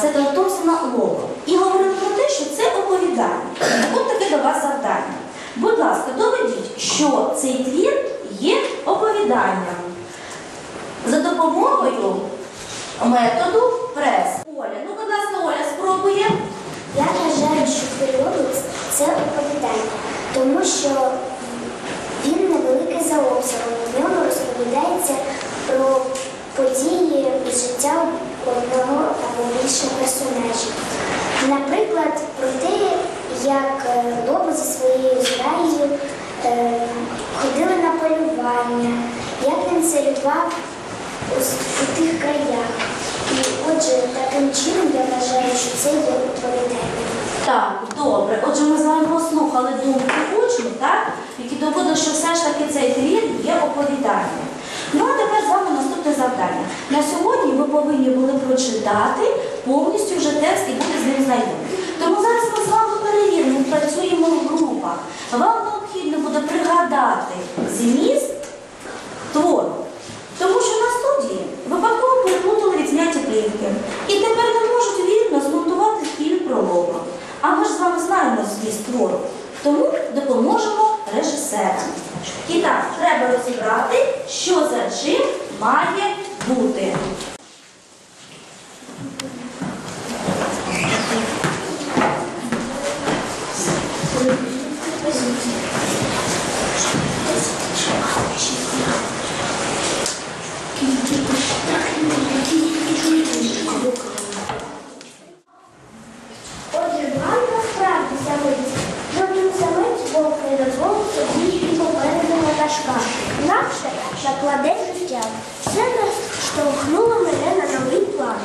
Святого Томсона Лово і говорив про те, що це оповідання. От таке до вас завдання. Будь ласка, доведіть, що цей твір є оповіданням за допомогою методу прес. Оля, ну, будь ласка, Оля спробує. Я вважаю, що періодик це оповідання, тому що він невеликий за обсягом. В ньому розповідається про події з життя одного або більше персонажів. Наприклад, про те, як е, зі своєю зграєю е, ходили на полювання, як він царював у, у тих краях. І отже, таким чином я вважаю, що це є оповідання. Так, добре. Отже, ми з вами послухали думки учнів, які доводили, що все ж таки цей твір є оповіданням. Ну а тепер з вами наступне завдання. На сьогодні ви повинні були прочитати повністю вже текст і бути з ним знайомі. Тому зараз ми з вами перевіримо, працюємо в групах. Вам необхідно буде пригадати зміст твору. Тому що на студії випадково переплутали відзняті плівки. І тепер не можуть вірно змонтувати фільм про Лома. А ми ж з вами знаємо зміст твору. Тому допоможемо режисерам. І так, треба розібрати, що за чим має бути. Отже, вам насправді сьогодні жодним самець Бог не дозволив собі і ватажка. Інакше накладе життя. Це нас штовхнуло мене на новий план.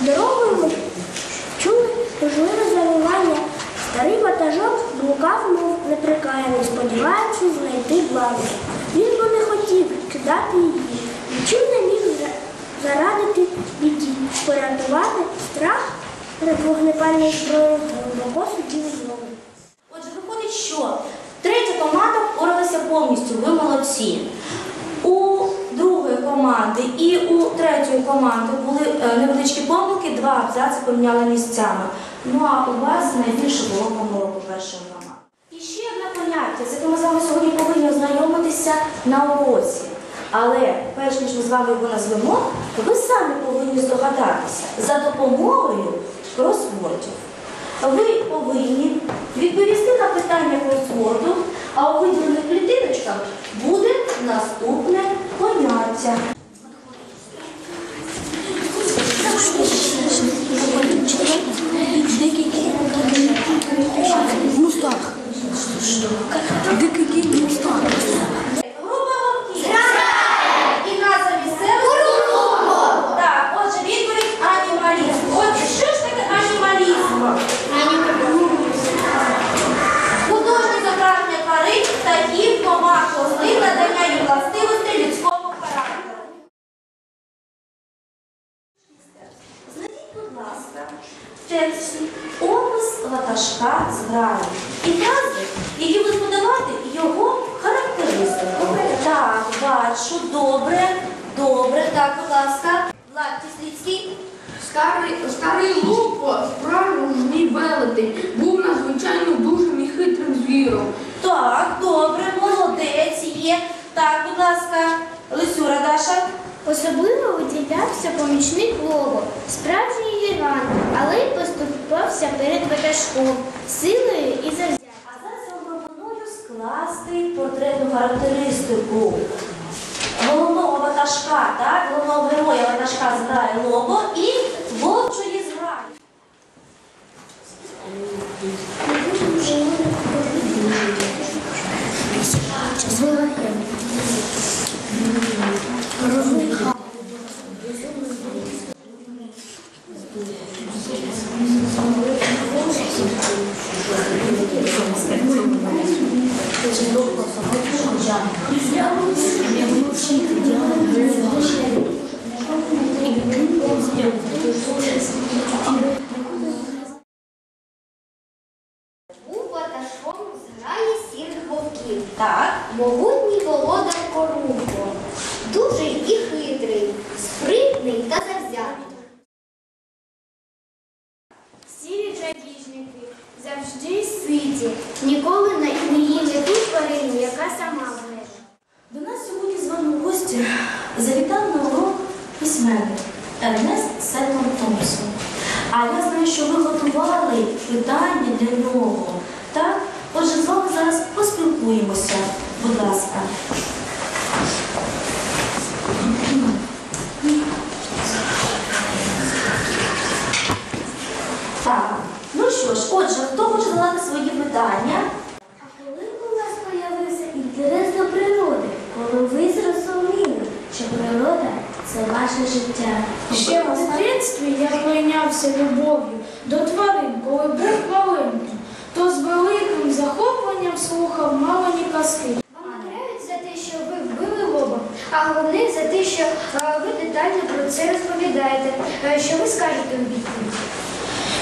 Дорогою ми чули можливе завивання. Старий ватажок блукав, мов неприкаяний, сподіваючись знайти владу. Він би не хотів кидати її. Нічим не міг зарадити біді, порятувати страх перед вогнепальною зброєю глибоко сидів знову. Отже, виходить, що третя команда впоралася повністю, ви молодці. У другої команди і у третьої команди були е, невеличкі помилки, два абзаци поміняли місцями. Ну а у вас найбільше було помилок у першої команди. І ще одне поняття, з яким ми з вами сьогодні повинні ознайомитися на уроці. Але перш ніж ми з вами його назвемо, ви самі повинні здогадатися за допомогою кросвордів. Ви повинні відповісти на питання кросворду, а у виділених клітиночках буде наступне поняття. Мустак. Дикий кінь Мустак. Група вовків. І назва місцевості. Так, отже, відповідь анімалізм. Отже, що ж таке анімалізм? Художнє зображення тварин, птахів, комах, рослин, надання їм властивостей людського характеру. Знайдіть, будь ласка, в опис ватажка з і фрази, які будуть подавати його характеристику. Так, бачу, добре, добре, так, будь ласка. Влад Тісліцький. Старий, старий Лупо, справжній велетень, був надзвичайно дужим і хитрим звіром. Так, добре, молодець є. Так, будь ласка, Лисюра Даша. Особливо виділявся помічник Лобо, справжній гігант, але й поступався перед ватажком силою і завзяттям. А зараз вам пропоную скласти портретну характеристику головного ватажка, так, головного героя ватажка зграє Лобо і Був ватажком зграї сірих вовків. Так. Могутній володар Корумбо, дуже і хитрий, спритний та завзятий. грабіжники завжди ситі, ніколи не їдять ту тварину, яка сама вмре. До нас сьогодні з вами в гості завітав на урок письменник Ернест Сельман Томпсон. А я знаю, що ви готували питання для нього. Так? Отже, з вами зараз поспілкуємося. Будь ласка. Так, ну що ж, отже, хто хоче задати свої питання? А коли у вас появився інтерес до природи, коли ви зрозуміли, що природа це ваше життя? Ще в дитинстві я прийнявся любов'ю до тварин, коли був маленьким, то з великим захопленням слухав мамині казки. Нравить за те, що ви вбили лоба, а головне за те, що е, ви детально про це розповідаєте, Е, що ви скажете у відповідь.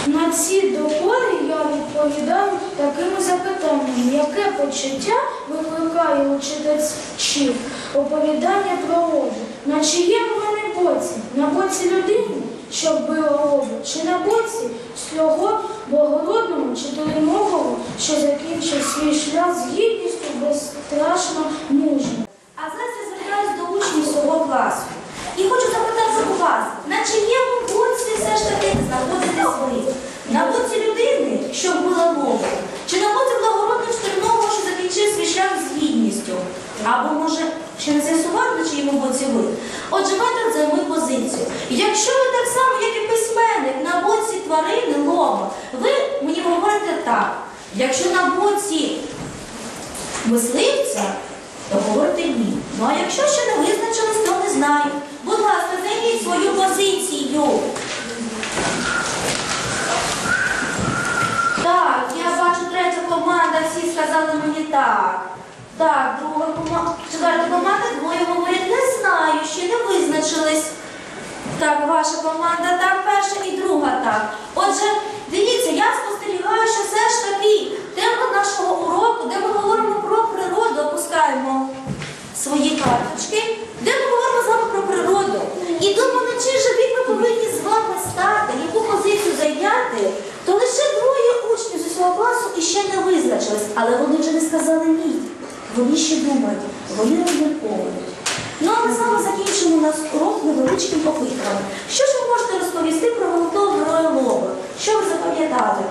На ці докори я відповідаю такими запитаннями, яке почуття викликає у читачів оповідання про лобу, на чиєму боці, на боці людини, що вбила лобу, чи на боці цього благородного чотиримового, що закінчив свій шлях з гідністю безстрашно мужньо. А зараз я звертаюся до учнів свого класу. І хочу запитати у вас, на чиєму боці все ж таки знаходитесь ви? На боці людини, що вбила лову? Чи на боці благородного шкільного, що закінчив свій шлях з гідністю? Або, може, ще не з'ясувати, на чиєму боці ви? Отже, метод займи позицію. Якщо ви так само, як і письменник, на боці тварини лова, ви мені говорите так. Якщо на боці мисливця, то говорите ні. Ну а якщо ще не визначились, то не знаю. Будь ласка, займіть свою позицію. Так, я бачу третя команда, всі сказали мені так. Так, друга команда, четверта команда, двоє говорять, не знаю, ще не визначились. Так, ваша команда так, перша і друга так. Отже, дивіться, я спостерігаю, що все ж таки тема нашого уроку, де ми говоримо про природу, опускаємо свої карточки, де ми говоримо з вами про природу. І думаю, на чий бік ми повинні з вами стати, яку позицію зайняти, то лише двоє учнів з усього класу іще не визначились, але вони вже не сказали ні. Вони ще думають, вони розмірковують. Ну а ми з вами закінчимо наш урок невеличким опитом. Що ж ви можете розповісти про головного героя Лоба? Що ви запам'ятали?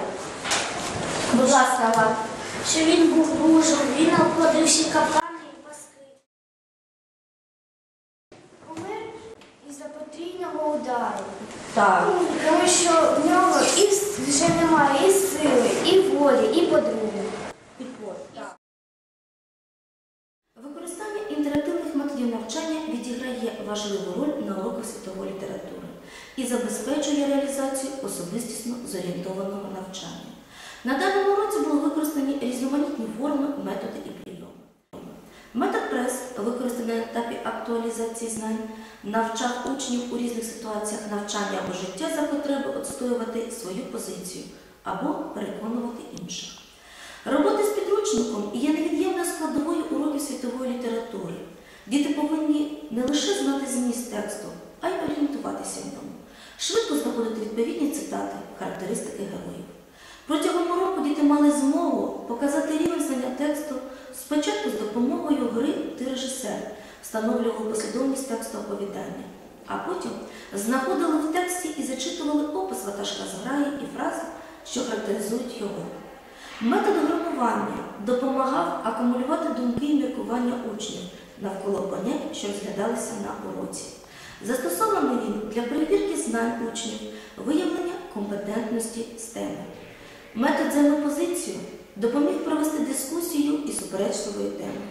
Будь ласка, вам. Що він був мужем, він обходив всі капкани і паски. Помер із-за потрійного удару. Так. Тому що в нього і вже немає і сили, і волі, і подруги. Використання інтерактивних методів навчання відіграє важливу роль на уроках світової літератури і забезпечує реалізацію особистісно зорієнтованого навчання. На даному різноманітні форми, методи і прийоми. Метод прес, використаний на етапі актуалізації знань, навчав учнів у різних ситуаціях навчання або життя за потреби відстоювати свою позицію або переконувати інших. Робота з підручником є невід'ємною складовою уроків світової літератури. Діти повинні не лише знати зміст тексту, а й орієнтуватися в ньому, швидко знаходити відповідні цитати, характеристики героїв. Протягом уроку діти мали змогу показати рівень знання тексту спочатку з допомогою гри Ти режисер, встановлювали послідовність тексту оповідання, а потім знаходили в тексті і зачитували опис ватажка зграї і фрази, що характеризують його. Метод грамування допомагав акумулювати думки і міркування учнів навколо понять, що розглядалися на уроці. Застосований він для перевірки знань учнів, виявлення компетентності з теми. Метод взаємопозицію допоміг провести дискусію і суперечливої теми,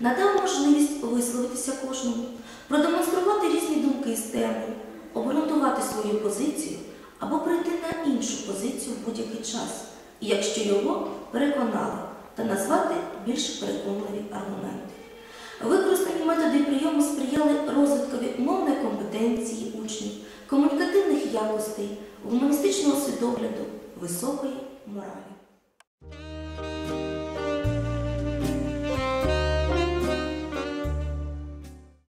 надав можливість висловитися кожному, продемонструвати різні думки з теми, обґрунтувати свою позицію або прийти на іншу позицію в будь-який час, якщо його переконали, та назвати більш переконливі аргументи. Використані методи і прийоми сприяли розвиткові мовної компетенції учнів, комунікативних якостей, гуманістичного світогляду, високої morali.